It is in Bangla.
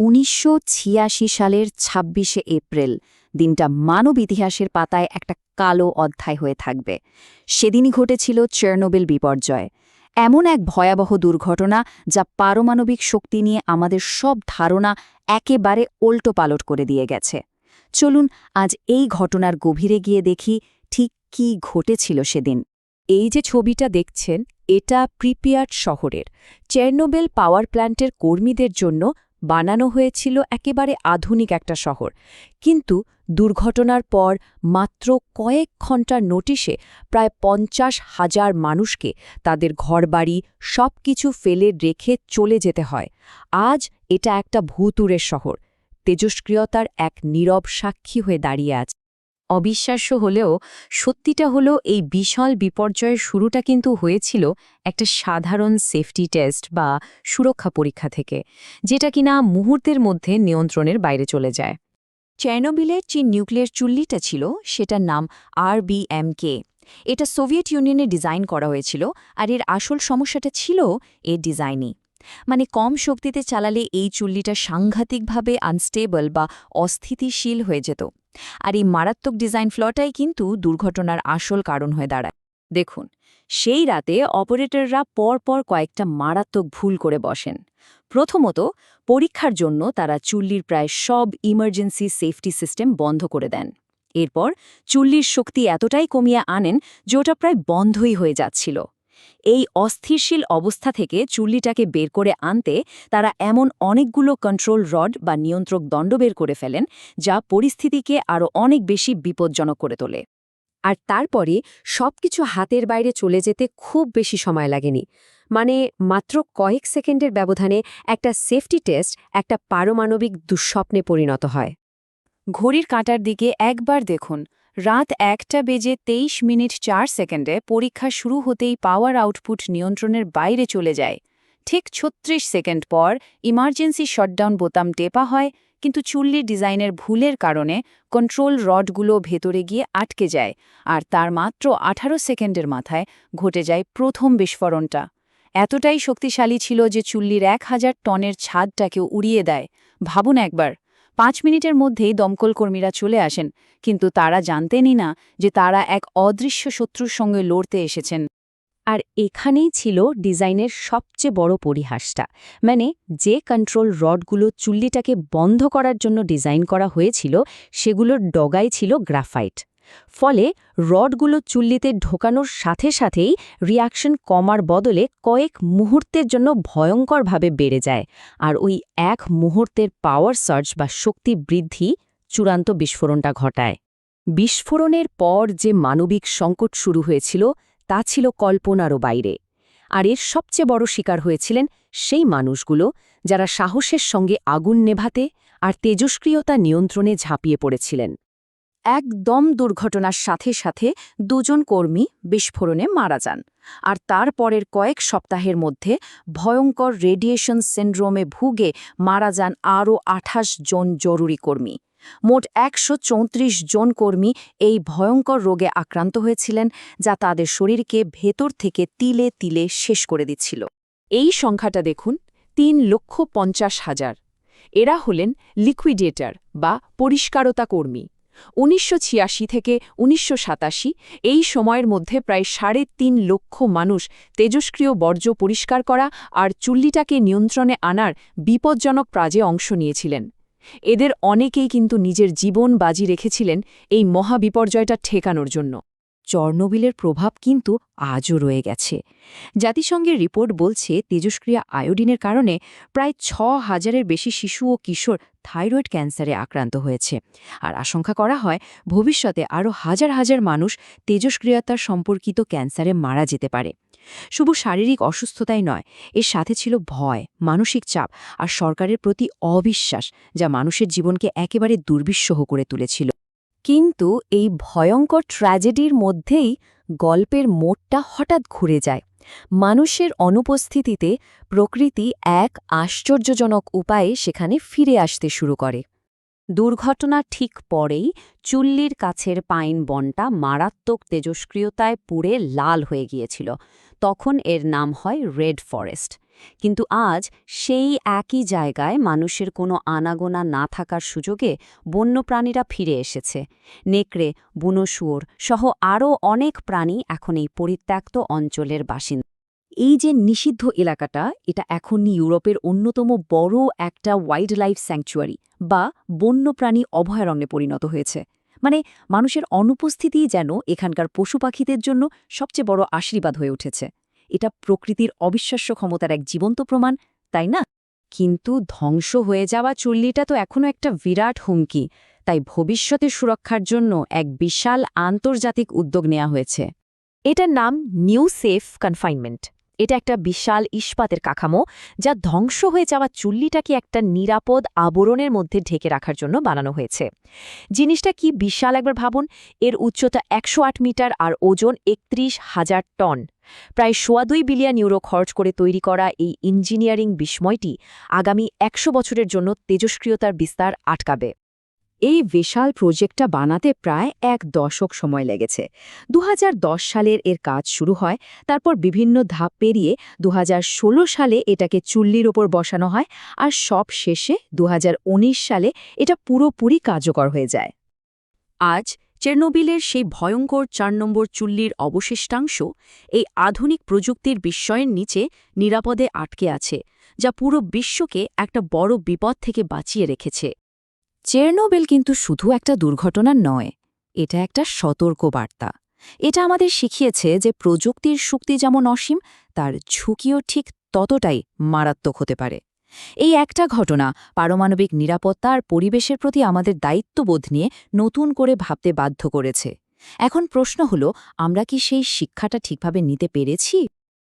উনিশশো ছিয়াশি সালের ২৬শে এপ্রিল, দিনটা মানব ইতিহাসের পাতায় একটা কালো অধ্যায় হয়ে থাকবে। সেদিনই ঘটেছিল চেরনোবেল বিপর্যয়। এমন এক ভয়াবহ দুর্ঘটনা যা পারমাণবিক শক্তি নিয়ে আমাদের সব ধারণা একেবারে ওল্টোপালট করে দিয়ে গেছে। চলুন আজ এই ঘটনার গভীরে গিয়ে দেখি ঠিক কি ঘটেছিল সেদিন। এই যে ছবিটা দেখছেন, এটা প্রিপিয়ার্ট শহরের। চেরনোবেল পাওয়ার প্ল্যান্টের কর্মীদের জন্য বানানো হয়েছিল একেবারে আধুনিক একটা শহর। কিন্তু দুর্ঘটনার পর মাত্র কয়েক ঘণ্টার নোটিশে প্রায় পঞ্চাশ হাজার মানুষকে তাদের ঘরবাড়ি সব কিছু ফেলে রেখে চলে যেতে হয়। আজ এটা একটা ভূতুরের শহর। তেজস্ক্রিয়তার এক নীরব সাক্ষী হয়ে দাঁড়িয়ে আছে। অবিশ্বাস্য হলেও সত্যিটা হলো এই বিশাল বিপর্যয়ের শুরুটা কিন্তু হয়েছিল একটা সাধারণ সেফটি টেস্ট বা সুরক্ষা পরীক্ষা থেকে, যেটা কিনা মুহূর্তের মধ্যে নিয়ন্ত্রণের বাইরে চলে যায়। চেরনোবিলের যে নিউক্লিয়ার চুল্লিটা ছিল, সেটার নাম আরবিএমকে এটা সোভিয়েত ইউনিয়নে ডিজাইন করা হয়েছিল আর এর আসল সমস্যাটা ছিল এর ডিজাইনই। মানে কম শক্তিতে চালালে এই চুল্লিটা সাংঘাতিকভাবে আনস্টেবল বা অস্থিতিশীল হয়ে যেত। আর এই মারাত্মক ডিজাইন ফ্লটাই কিন্তু দুর্ঘটনার আসল কারণ হয়ে দাঁড়ায়। দেখুন, সেই রাতে অপারেটররা পরপর কয়েকটা মারাত্মক ভুল করে বসেন। প্রথমত, পরীক্ষার জন্য তারা চুল্লির প্রায় সব ইমার্জেন্সি সেফটি সিস্টেম বন্ধ করে দেন। এরপর চুল্লির শক্তি এতটাই কমিয়ে আনেন যে ওটা প্রায় বন্ধই হয়ে যাচ্ছিল। এই অস্থিরশীল অবস্থা থেকে চুল্লিটাকে বের করে আনতে তারা এমন অনেকগুলো কন্ট্রোল রড বা নিয়ন্ত্রক দণ্ড বের করে ফেলেন, যা পরিস্থিতিকে আরও অনেক বেশি বিপজ্জনক করে তোলে। আর তারপরে সবকিছু হাতের বাইরে চলে যেতে খুব বেশি সময় লাগেনি। মানে মাত্র কয়েক সেকেন্ডের ব্যবধানে একটা সেফটি টেস্ট একটা পারমাণবিক দুঃস্বপ্নে পরিণত হয়। ঘড়ির কাঁটার দিকে একবার দেখুন রাত একটা বেজে তেইশ মিনিট চার সেকেন্ডে পরীক্ষা শুরু হতেই পাওয়ার আউটপুট নিয়ন্ত্রণের বাইরে চলে যায়। ঠিক ছত্রিশ সেকেন্ড পর ইমার্জেন্সি শটডাউন বোতাম টেপা হয়, কিন্তু চুল্লির ডিজাইনের ভুলের কারণে কন্ট্রোল রডগুলো ভেতরে গিয়ে আটকে যায়, আর তার মাত্র আঠারো সেকেন্ডের মাথায় ঘটে যায় প্রথম বিস্ফোরণটা। এতটাই শক্তিশালী ছিল যে চুল্লির এক হাজার টনের ছাদটাকেও উড়িয়ে দেয়। ভাবুন একবার পাঁচ মিনিটের মধ্যেই দমকল কর্মীরা চলে আসেন, কিন্তু তারা জানতেনই না যে তারা এক অদৃশ্য শত্রুর সঙ্গে লড়তে এসেছেন। আর এখানেই ছিল ডিজাইনের সবচেয়ে বড় পরিহাসটা মানে যে কন্ট্রোল রডগুলো চুল্লিটাকে বন্ধ করার জন্য ডিজাইন করা হয়েছিল, সেগুলোর ডগাই ছিল গ্রাফাইট। ফলে রডগুলো চুল্লিতে ঢোকানোর সাথে সাথেই রিয়াকশন কমার বদলে কয়েক মুহূর্তের জন্য ভয়ঙ্করভাবে বেড়ে যায়, আর ওই এক মুহূর্তের পাওয়ার সার্চ বা শক্তি বৃদ্ধি চূড়ান্ত বিস্ফোরণটা ঘটায়। বিস্ফোরণের পর যে মানবিক সংকট শুরু হয়েছিল, তা ছিল কল্পনারও বাইরে, আর এর সবচেয়ে বড় শিকার হয়েছিলেন সেই মানুষগুলো যারা সাহসের সঙ্গে আগুন নেভাতে আর তেজস্ক্রিয়তা নিয়ন্ত্রণে ঝাঁপিয়ে পড়েছিলেন। একদম দুর্ঘটনার সাথে সাথে দুজন কর্মী বিস্ফোরণে মারা যান। আর তারপরের কয়েক সপ্তাহের মধ্যে ভয়ঙ্কর রেডিয়েশন সিন্ড্রোমে ভুগে মারা যান আরও আঠাশ জন জরুরি কর্মী। মোট একশো চৌত্রিশ জন কর্মী এই ভয়ঙ্কর রোগে আক্রান্ত হয়েছিলেন, যা তাদের শরীরকে ভেতর থেকে তিলে তিলে শেষ করে দিচ্ছিল। এই সংখ্যাটা দেখুন, তিন লক্ষ পঞ্চাশ হাজার। এরা হলেন লিকুইডেটর বা পরিষ্কারতা কর্মী। উনিশশো ছিয়াশি থেকে উনিশশো সাতাশি, এই সময়ের মধ্যে প্রায় সাড়ে তিন লক্ষ মানুষ তেজস্ক্রিয় বর্জ্য পরিষ্কার করা আর চুল্লিটাকে নিয়ন্ত্রণে আনার বিপজ্জনক প্রাজে অংশ নিয়েছিলেন। এদের অনেকেই কিন্তু নিজের জীবন বাজি রেখেছিলেন এই মহাবিপর্যয়টা ঠেকানোর জন্য। চর্ণবিলের প্রভাব কিন্তু আজও রয়ে গেছে। জাতিসংঘের রিপোর্ট বলছে, তেজস্ক্রিয়া আয়োডিনের কারণে প্রায় ছ হাজারের বেশি শিশু ও কিশোর থাইরয়েড ক্যান্সারে আক্রান্ত হয়েছে। আর আশঙ্কা করা হয়, ভবিষ্যতে আরও হাজার হাজার মানুষ তেজস্ক্রিয়তার সম্পর্কিত ক্যান্সারে মারা যেতে পারে। শুধু শারীরিক অসুস্থতাই নয়, এর সাথে ছিল ভয়, মানসিক চাপ আর সরকারের প্রতি অবিশ্বাস, যা মানুষের জীবনকে একেবারে দুর্বিশ্বহ করে তুলেছিল। কিন্তু এই ভয়ঙ্কর ট্র্যাজেডির মধ্যেই গল্পের মোড়টা হঠাৎ ঘুরে যায়। মানুষের অনুপস্থিতিতে প্রকৃতি এক আশ্চর্যজনক উপায়ে সেখানে ফিরে আসতে শুরু করে। দুর্ঘটনা ঠিক পরেই চুল্লির কাছের পাইন বনটা মারাত্মক তেজস্ক্রিয়তায় পুড়ে লাল হয়ে গিয়েছিল। তখন এর নাম হয় রেড ফরেস্ট। কিন্তু আজ সেই একই জায়গায় মানুষের কোনো আনাগোনা না থাকার সুযোগে বন্যপ্রাণীরা ফিরে এসেছে। নেকড়ে, বুনো শুয়োর সহ আরও অনেক প্রাণী এখন এই পরিত্যক্ত অঞ্চলের বাসিন্দা। এই যে নিষিদ্ধ এলাকাটা, এটা এখন ইউরোপের অন্যতম বড় একটা ওয়াইল্ড লাইফ স্যাংচুয়ারি বা বন্যপ্রাণী অভয়ারণ্যে পরিণত হয়েছে। মানে মানুষের অনুপস্থিতিই যেন এখানকার পশু পাখিদের জন্য সবচেয়ে বড় আশীর্বাদ হয়ে উঠেছে। এটা প্রকৃতির অবিশ্বাস্য ক্ষমতার এক জীবন্ত প্রমাণ, তাই না? কিন্তু ধ্বংস হয়ে যাওয়া চুল্লিটা তো এখনও একটা বিরাট হুমকি, তাই ভবিষ্যতের সুরক্ষার জন্য এক বিশাল আন্তর্জাতিক উদ্যোগ নেওয়া হয়েছে। এটার নাম নিউ সেফ কনফাইনমেন্ট। এটা একটা বিশাল ইস্পাতের কাঠামো যা ধ্বংস হয়ে যাওয়া চুল্লিটাকে একটা নিরাপদ আবরণের মধ্যে ঢেকে রাখার জন্য বানানো হয়েছে। জিনিসটা কি বিশাল একবার ভাবুন, এর উচ্চতা একশো আট মিটার আর ওজন একত্রিশ হাজার টন। প্রায় সোয়া দুই বিলিয়ন ইউরো খরচ করে তৈরি করা এই ইঞ্জিনিয়ারিং বিস্ময়টি আগামী একশো বছরের জন্য তেজস্ক্রিয়তার বিস্তার আটকাবে। এই বিশাল প্রজেক্টটা বানাতে প্রায় এক দশক সময় লেগেছে। দুহাজার দশ সালের এর কাজ শুরু হয়, তারপর বিভিন্ন ধাপ পেরিয়ে দুহাজার ষোলো সালে এটাকে চুল্লির ওপর বসানো হয় আর সব শেষে দুহাজার উনিশ সালে এটা পুরোপুরি কার্যকর হয়ে যায়। আজ চেরনোবিলের সেই ভয়ঙ্কর চার নম্বর চুল্লির অবশিষ্টাংশ এই আধুনিক প্রযুক্তির বিস্ময়ের নিচে নিরাপদে আটকে আছে, যা পুরো বিশ্বকে একটা বড় বিপদ থেকে বাঁচিয়ে রেখেছে। চেরনোবেল কিন্তু শুধু একটা দুর্ঘটনা নয়, এটা একটা সতর্ক বার্তা এটা আমাদের শিখিয়েছে যে প্রযুক্তির শক্তি যেমন অসীম, তার ঝুঁকিও ঠিক ততটাই মারাত্মক হতে পারে। এই একটা ঘটনা পারমাণবিক নিরাপত্তা আর পরিবেশের প্রতি আমাদের দায়িত্ববোধ নিয়ে নতুন করে ভাবতে বাধ্য করেছে। এখন প্রশ্ন হল, আমরা কি সেই শিক্ষাটা ঠিকভাবে নিতে পেরেছি?